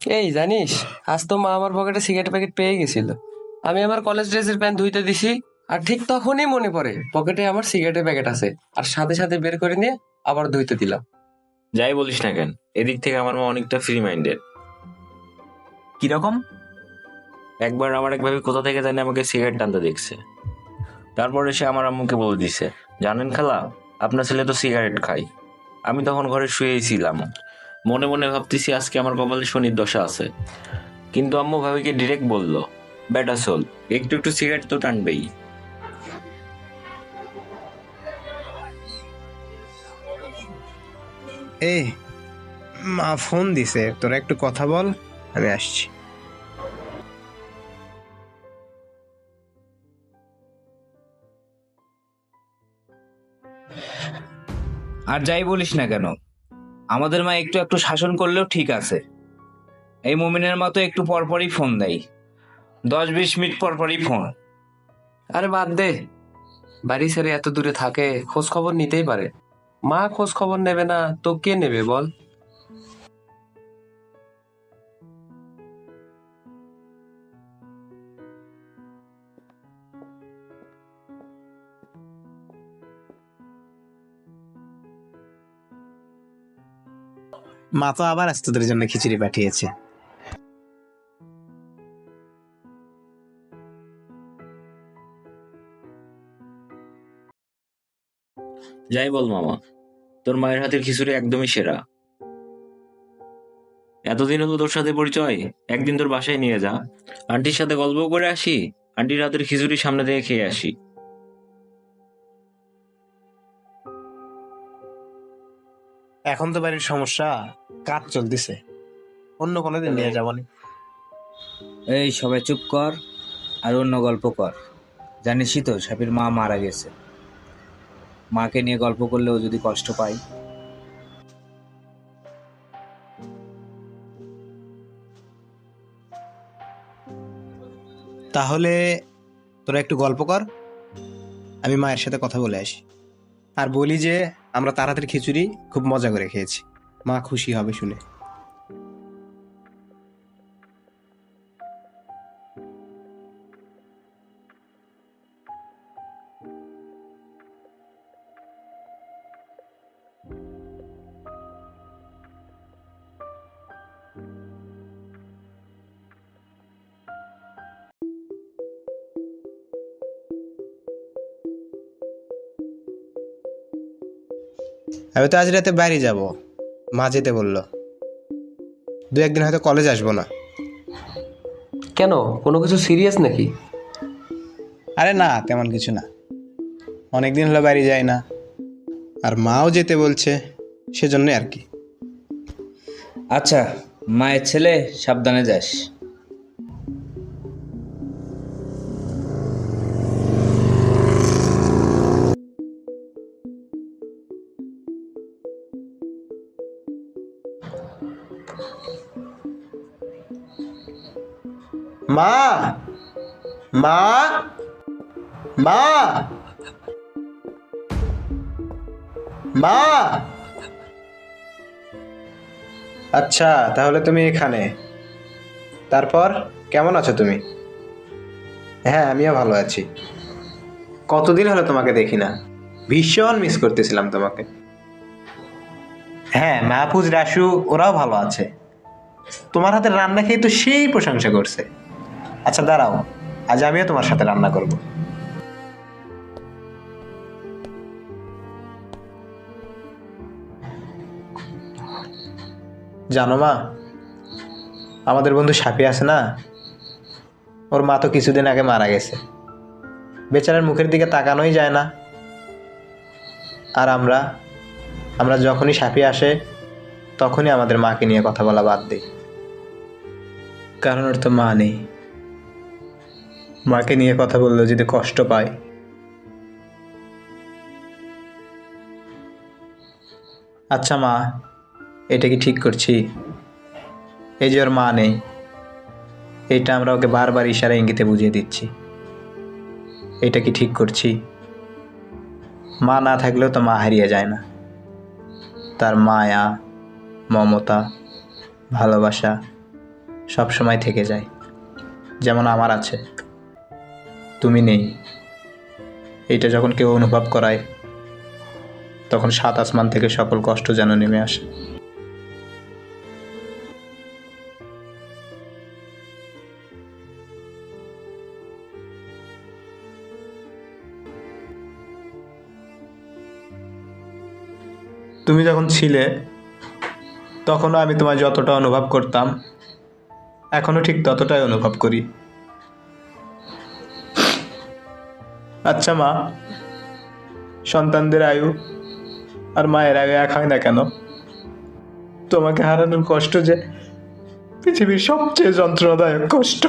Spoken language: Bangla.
এই জানিস? আজ তো মা আমার পকেটে সিগারেট প্যাকেট পেয়ে গেছিল। আমি আমার কলেজ ড্রেসের প্যান্ট ধুইতে দিছি আর ঠিক তখনই মনে পড়ে পকেটে আমার সিগারেটের প্যাকেট আছে আর সাথে সাথে বের করে নিয়ে আবার ধুইতে দিলাম। যাই বলিস না কেন এদিক থেকে আমার মা অনেকটা ফ্রি মাইন্ডেড কীরকম একবার আমার এক ভাবি কোথা থেকে জানি আমাকে সিগারেট টানতে দেখছে। তারপরে সে আমার আম্মুকে বলে দিছে জানেন খালা আপনার ছেলে তো সিগারেট খায়। আমি তখন ঘরে শুয়েই ছিলাম। মনে মনে ভাবতেছি আজকে আমার কপালে শনির দশা আছে। কিন্তু আম্মু ভাবিকে ডিরেক্ট বলল বেটা সোল একটু একটু সিগারেট তো টানবেই। এই মা ফোন দিছে তোরা একটু কথা বল আমি আসছি। আর যাই বলিস না কেন আমাদের মা একটু একটু শাসন করলেও ঠিক আছে। এই মুমিনের তো একটু পরপরই ফোন দেয়। দশ বিশ মিনিট পরপরই ফোন। আরে বাদ দে। বাড়ি ছেড়ে এত দূরে থাকে, খোঁজ খবর নিতেই পারে। মা খোঁজ খবর নেবে না, তো কে নেবে বল? মা তো আবার আজ তোদের জন্য খিচুড়ি পাঠিয়েছে। যাই বল মামা, তোর মায়ের হাতের খিচুড়ি একদমই সেরা। এতদিন হলো তোর সাথে পরিচয়, একদিন তোর বাসায় নিয়ে যা। আন্টির সাথে গল্প করে আসি, আন্টির হাতের খিচুড়ি সামনে থেকে খেয়ে আসি। এখন তো বাড়ির সমস্যা কাজ চলতেছে। অন্য কোনো দিন নিয়ে যাব নি। এই সবাই চুপ কর আর অন্য গল্প কর। জানিসই তো সাপির মা মারা গেছে। মাকে নিয়ে গল্প করলেও যদি কষ্ট পাই। তাহলে তোরা একটু গল্প কর আমি মায়ের সাথে কথা বলে আসি। আর বলি যে আমরা তার খিচুড়ি খুব মজা করে খেয়েছি। মা খুশি হবে শুনে। আমি তো আজ রাতে বাইরে যাব। মা যেতে বলল। দু একদিন হয়তো কলেজ আসব না। কেন? কোনো কিছু সিরিয়াস নাকি? আরে না তেমন কিছু না। অনেকদিন হলো বাড়ি যায় না। আর মাও যেতে বলছে সেজন্যই আর কি। আচ্ছা মায়ের ছেলে সাবধানে যাস। মা মা মা মা। আচ্ছা তাহলে তুমি এখানে। তারপর, কেমন আছো তুমি? হ্যাঁ আমিও ভালো আছি। কতদিন হলো তোমাকে দেখি না? ভীষণ মিস করতেছিলাম তোমাকে। হ্যাঁ মাহফুজ, রাসু, ওরাও ভালো আছে। তোমার হাতের রান্না খেয়ে তো সেই প্রশংসা করছে। আচ্ছা দাঁড়াও, আজ আমিও তোমার সাথে রান্না করব। জানো মা, আমাদের বন্ধু সাপি আছে না? ওর মা তো কিছুদিন আগে মারা গেছে। বেচারার মুখের দিকে তাকানোই যায় না। আর আমরা আমরা যখনই সাপি আসে, তখনই আমাদের মাকে নিয়ে কথা বলা বাদ দিই। কারণ ওর তো মা নেই। মাকে নিয়ে কথা বললেও যদি কষ্ট পায়। আচ্ছা মা, এটা কি ঠিক করছি? এই যে ওর মা নেই, এটা আমরা ওকে বারবার ইশারা ইঙ্গিতে বুঝিয়ে দিচ্ছি। এটা কি ঠিক করছি? মা না থাকলেও তো মা হারিয়ে যায় না। তার মায়া, মমতা, ভালোবাসা সব সময় থেকে যায়। যেমন আমার আছে। তুমি নেই। এইটা যখন কেউ অনুভব করায়, তখন সাত আসমান থেকে সকল কষ্ট যেন নেমে আসে। তুমি যখন ছিলে, তখনও আমি তোমায় যতটা অনুভব করতাম এখনও ঠিক ততটাই অনুভব করি। আচ্ছা মা, সন্তানদের আয়ু আর মায়ের আয়ু এক হয় না কেন? তোমাকে হারানোর কষ্ট যে পৃথিবীর সবচেয়ে যন্ত্রণাদায়ক কষ্ট।